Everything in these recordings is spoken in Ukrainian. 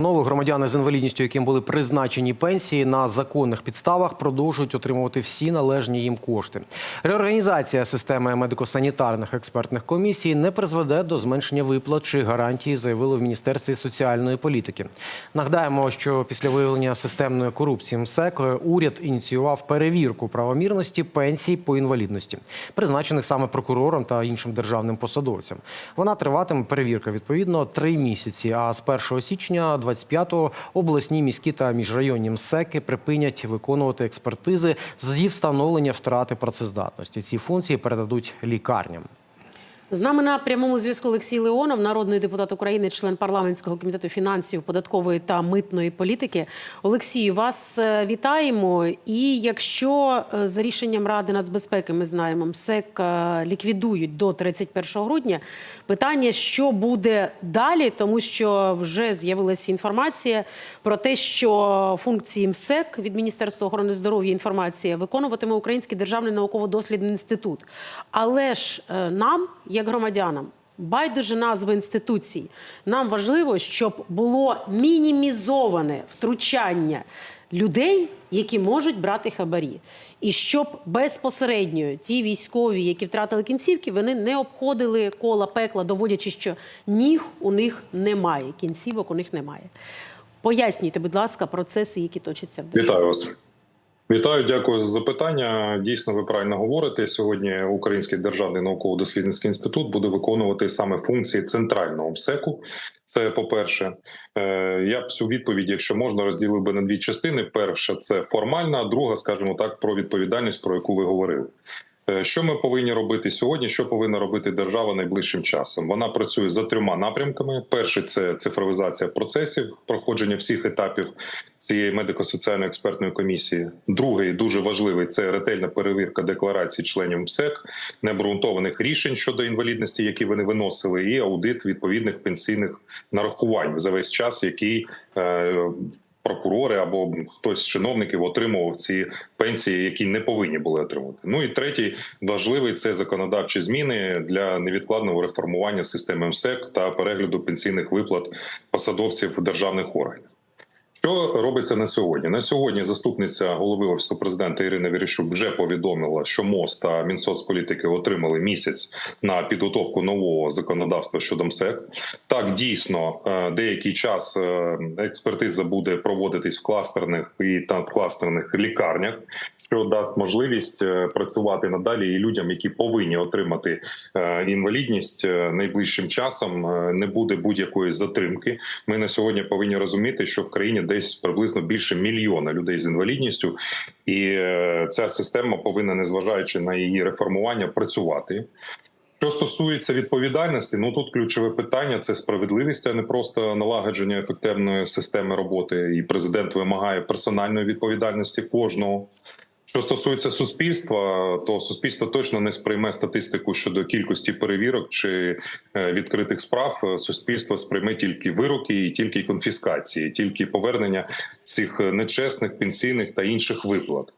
Нові громадяни з інвалідністю, яким були призначені пенсії на законних підставах, продовжують отримувати всі належні їм кошти. Реорганізація системи медико-санітарних експертних комісій не призведе до зменшення виплат чи гарантії, заявили в міністерстві соціальної політики. Нагадаємо, що після виявлення системної корупції МСЕК уряд ініціював перевірку правомірності пенсій по інвалідності, призначених саме прокурором та іншим державним посадовцям. Вона триватиме перевірка відповідно три місяці. А з 1 січня 25-го обласні міські та міжрайонні МСЕКи припинять виконувати експертизи зі встановлення втрати працездатності. Ці функції передадуть лікарням. З нами на прямому зв'язку Олексій Леонов, народний депутат України, член парламентського комітету фінансів, податкової та митної політики. Олексію, вас е, вітаємо. І якщо е, за рішенням Ради нацбезпеки ми знаємо, МСЕК е, ліквідують до 31 грудня, питання, що буде далі, тому що вже з'явилася інформація про те, що функції МСЕК від Міністерства охорони здоров'я інформація виконуватиме Український державний науково-дослідний інститут. Але ж нам, як громадянам, байдуже назви інституцій. Нам важливо, щоб було мінімізоване втручання людей, які можуть брати хабарі, і щоб безпосередньо ті військові, які втратили кінцівки, вони не обходили кола пекла, доводячи, що ніг у них немає, кінцівок у них немає. Пояснюйте, будь ласка, процеси, які точаться в державі. Вітаю вас. Вітаю, дякую за запитання. Дійсно, ви правильно говорите. Сьогодні Український державний науково-дослідницький інститут буде виконувати саме функції центрального МСЕКу. Це по-перше, Е, я б всю відповідь, якщо можна, розділив би на дві частини. Перша це формальна, а друга, скажімо так, про відповідальність, про яку ви говорили. Е, Що ми повинні робити сьогодні? Що повинна робити держава найближчим часом? Вона працює за трьома напрямками: перший це цифровізація процесів, проходження всіх етапів цієї медико-соціальної експертної комісії. Другий дуже важливий це ретельна перевірка декларацій членів МСЕК, необґрунтованих рішень щодо інвалідності, які вони виносили, і аудит відповідних пенсійних нарахувань за весь час, який е, прокурори або хтось з чиновників отримував ці пенсії, які не повинні були отримати. Ну і третій важливий це законодавчі зміни для невідкладного реформування системи МСЕК та перегляду пенсійних виплат посадовців державних органів. Що робиться на сьогодні? На сьогодні заступниця голови офісу президента Ірина Вірішук вже повідомила, що МОЗ та Мінсоцполітики отримали місяць на підготовку нового законодавства щодо МСЕК. Так дійсно е, деякий час е, експертиза буде проводитись в кластерних і надкластерних лікарнях. Що дасть можливість е, працювати надалі і людям, які повинні отримати е, інвалідність е, найближчим часом, не буде будь-якої затримки. Ми на сьогодні повинні розуміти, що в країні десь приблизно більше мільйона людей з інвалідністю, і ця система повинна, незважаючи на її реформування, працювати. Що стосується відповідальності, ну тут ключове питання це справедливість, а не просто налагодження ефективної системи роботи. І президент вимагає персональної відповідальності кожного. Що стосується суспільства, то суспільство точно не сприйме статистику щодо кількості перевірок чи е, відкритих справ. Суспільство сприйме тільки вироки і тільки конфіскації, тільки повернення цих нечесних пенсійних та інших виплат.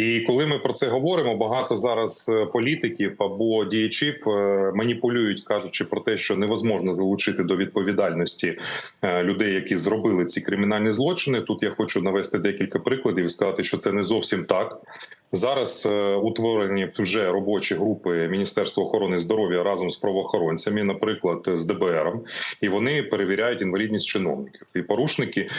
І коли ми про це говоримо, багато зараз е, політиків або діячів е, маніпулюють, кажучи про те, що невозможно залучити до відповідальності е, людей, які зробили ці кримінальні злочини. Тут я хочу навести декілька прикладів і сказати, що це не зовсім так. Зараз утворені вже робочі групи Міністерства охорони здоров'я разом з правоохоронцями, наприклад, з ДБР, і вони перевіряють інвалідність чиновників. І порушники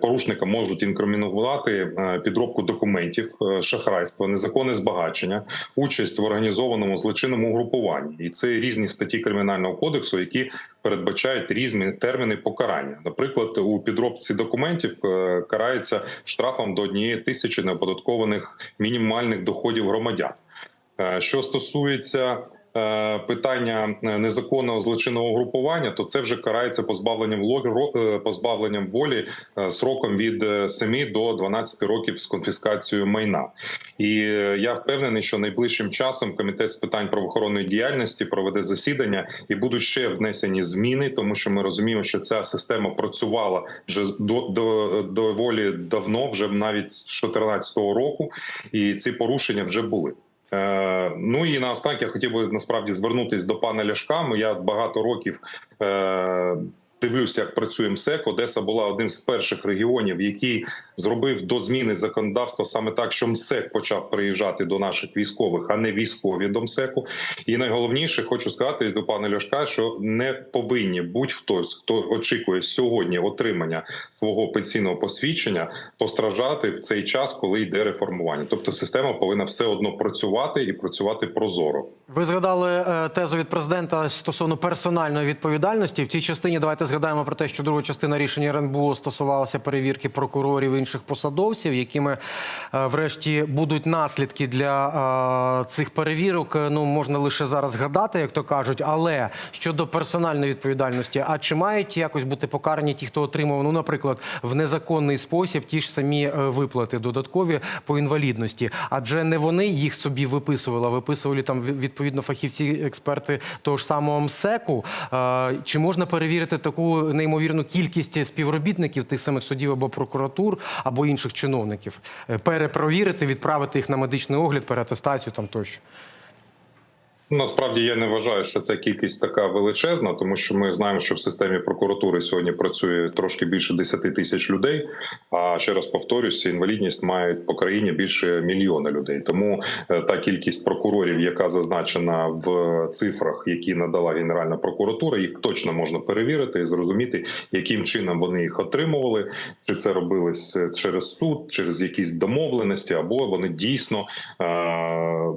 порушника можуть інкримінувати підробку документів, шахрайство, незаконне збагачення, участь в організованому злочинному угрупуванні, і це різні статті кримінального кодексу, які передбачають різні терміни покарання. Наприклад, у підробці документів е, карається штрафом до однієї тисячі неоподаткованих мінімальних доходів громадян. Е, Що стосується е, питання е, незаконного злочинного угрупування, то це вже карається позбавленням е, позбавленням волі е, сроком від е, 7 до 12 років з конфіскацією майна. І е, я впевнений, що найближчим часом комітет з питань правоохоронної діяльності проведе засідання і будуть ще внесені зміни, тому що ми розуміємо, що ця система працювала вже до, до доволі давно, вже навіть з 2014 року, і ці порушення вже були. Е, ну і наостанок я хотів би насправді звернутися до пана Ляшка. Я багато років е, дивлюся, як працює МСЕК. Одеса була одним з перших регіонів, який зробив до зміни законодавства саме так, що МСЕК почав приїжджати до наших військових, а не військові до МСЕКу. І найголовніше хочу сказати до пана Ляшка, що не повинні будь-хто, хто очікує сьогодні отримання свого пенсійного посвідчення, постраждати в цей час, коли йде реформування. Тобто система повинна все одно працювати і працювати прозоро. Ви згадали е, тезу від президента стосовно персональної відповідальності. В цій частині давайте згадаємо про те, що друга частина рішення РНБО стосувалася перевірки прокурорів і інших посадовців, якими е, врешті будуть наслідки для е, цих перевірок. Ну можна лише зараз згадати, як то кажуть. Але щодо персональної відповідальності, а чи мають якось бути покарані ті, хто отримав, ну, наприклад, в незаконний спосіб ті ж самі е, виплати додаткові по інвалідності? Адже не вони їх собі виписували, а виписували там відповідно фахівці, експерти того ж самого МСЕКу. Чи можна перевірити таку неймовірну кількість співробітників тих самих судів або прокуратур, або інших чиновників? Е, Перепровірити, відправити їх на медичний огляд, переатестацію там тощо. Насправді я не вважаю, що ця кількість така величезна, тому що ми знаємо, що в системі прокуратури сьогодні працює трошки більше 10 тисяч людей. А ще раз повторюсь, інвалідність мають по країні більше мільйона людей. Тому е, та кількість прокурорів, яка зазначена в цифрах, які надала Генеральна прокуратура, їх точно можна перевірити і зрозуміти, яким чином вони їх отримували, чи це робилось через суд, через якісь домовленості, або вони дійсно е,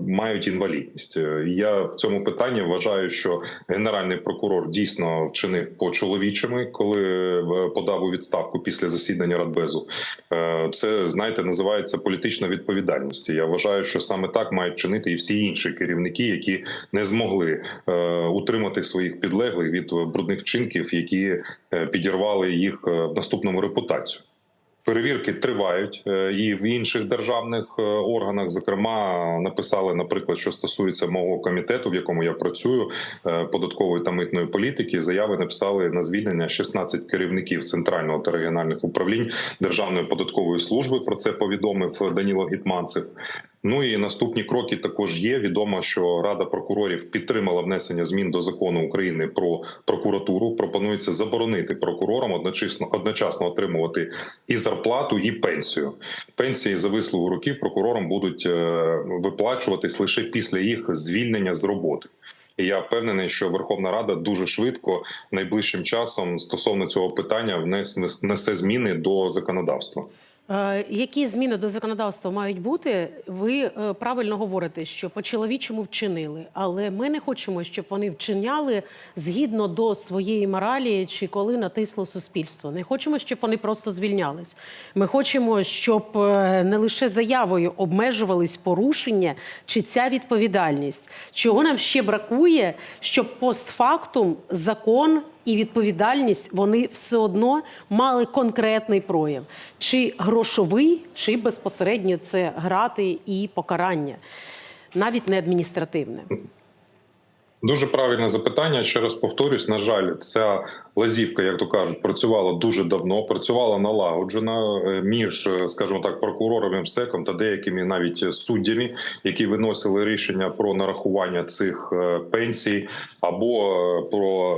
мають інвалідність. Е, В цьому питанні вважаю, що генеральний прокурор дійсно вчинив по чоловічими, коли е, подав у відставку після засідання Радбезу. Е, Це знаєте, називається політична відповідальність. Я вважаю, що саме так мають чинити і всі інші керівники, які не змогли е, утримати своїх підлеглих від брудних вчинків, які підірвали їх в наступному репутацію. Перевірки тривають е, і в інших державних е, органах. Зокрема, написали, наприклад, що стосується мого комітету, в якому я працюю, е, податкової та митної політики. Заяви написали на звільнення 16 керівників центрального та регіональних управлінь Державної податкової служби. Про це повідомив Даніло Гітманцев. Ну і наступні кроки також є. Відомо, що Рада прокурорів підтримала внесення змін до закону України про прокуратуру. Пропонується заборонити прокурорам одночасно одночасно отримувати і зарплату, і пенсію. Пенсії за вислугу років прокурорам будуть е, виплачуватись лише після їх звільнення з роботи. І я впевнений, що Верховна Рада дуже швидко найближчим часом стосовно цього питання внес- внесе зміни до законодавства. Е, Які зміни до законодавства мають бути? Ви е, правильно говорите, що по чоловічому вчинили, але ми не хочемо, щоб вони вчиняли згідно до своєї моралі чи коли натисло суспільство. Не хочемо, щоб вони просто звільнялись. Ми хочемо, щоб е, не лише заявою обмежувались порушення чи ця відповідальність. Чого нам ще бракує, щоб постфактум закон і відповідальність вони все одно мали конкретний прояв, чи грошовий, чи безпосередньо це грати і покарання, навіть не адміністративне. Дуже правильне запитання. Ще раз повторюсь. На жаль, ця лазівка, як то кажуть, працювала дуже давно. Працювала налагоджена е, між, е, скажімо так, прокурором МСЕКом та деякими навіть суддями, які виносили рішення про нарахування цих е, пенсій, або про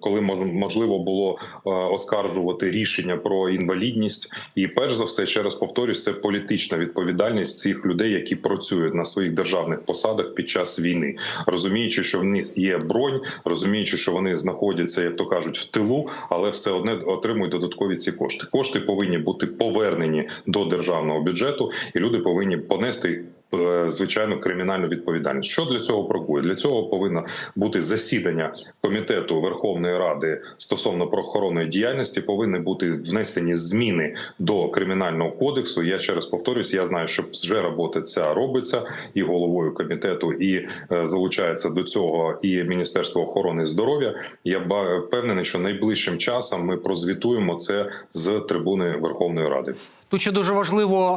коли мож- можливо було оскаржувати рішення про інвалідність. І перш за все, ще раз повторюсь, це політична відповідальність цих людей, які працюють на своїх державних посадах під час війни, розуміючи, що в них є бронь, розуміючи, що вони знаходяться, як то кажуть, в тилу, але все одне отримують додаткові ці кошти. Кошти повинні бути повернені до державного бюджету, і люди повинні понести. Е, Звичайно, кримінальну відповідальність. Що для цього бракує? Для цього повинно бути засідання комітету Верховної Ради стосовно правоохоронної діяльності. Повинні бути внесені зміни до кримінального кодексу. Я ще раз повторюсь, я знаю, що вже робота ця робиться і головою комітету, і е, залучається до цього і Міністерство охорони здоров'я. Я впевнений, що найближчим часом ми прозвітуємо це з трибуни Верховної Ради. Тут ще дуже важливо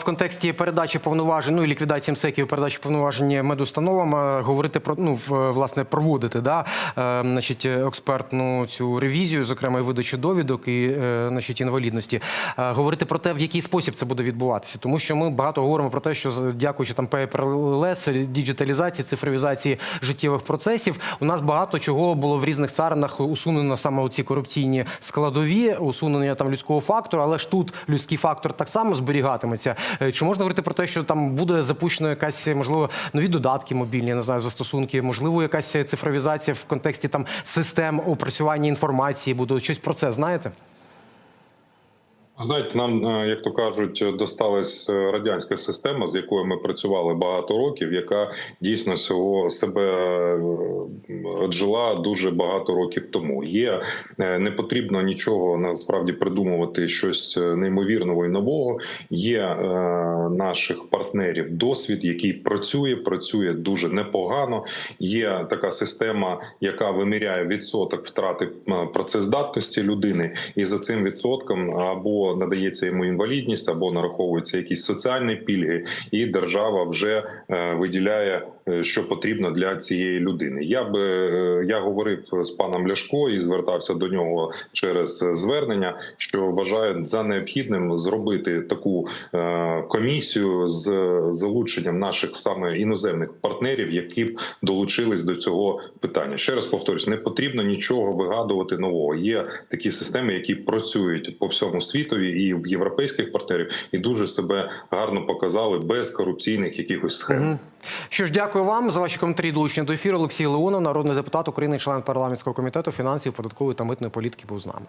в контексті передачі повноважень, ну і ліквідації МСЕКів, передачі повноважень медустановам говорити про ну власне проводити да, е, значить, експертну цю ревізію, зокрема і видачу довідок і е, значить, інвалідності. Е, Говорити про те, в який спосіб це буде відбуватися, тому що ми багато говоримо про те, що дякуючи там paperless, діджиталізації, цифровізації життєвих процесів, у нас багато чого було в різних царинах усунено саме ці корупційні складові, усунення там людського фактору, але ж тут людський фактор так само зберігатиметься. Е, Чи можна говорити про те, що там буде запущено якась можливо нові додатки мобільні, не знаю, застосунки, можливо, якась цифровізація в контексті там систем опрацювання інформації буде щось про це знаєте? Знаєте, нам, е, як то кажуть, досталась е, радянська система, з якою ми працювали багато років, яка дійсно себе жила дуже багато років тому. Є е, не потрібно нічого насправді придумувати щось е, неймовірного і нового. Є е, наших партнерів досвід, який працює, працює дуже непогано. Є така система, яка виміряє відсоток втрати е, працездатності людини, і за цим відсотком або надається йому інвалідність, або нараховуються якісь соціальні пільги, і держава вже виділяє, що потрібно для цієї людини. Я би я говорив з паном Ляшко і звертався до нього через звернення, що вважаю за необхідним зробити таку е, комісію з залученням наших саме іноземних партнерів, які б долучились до цього питання. Ще раз повторюсь, не потрібно нічого вигадувати нового. Є такі системи, які працюють по всьому світові і в європейських партнерів, і дуже себе гарно показали без корупційних якихось схем. Що ж, дякую вам за ваші коментарі. Долучення до ефіру. Олексій Леонов, народний депутат України, член парламентського комітету фінансів, податкової та митної політики, був з нами.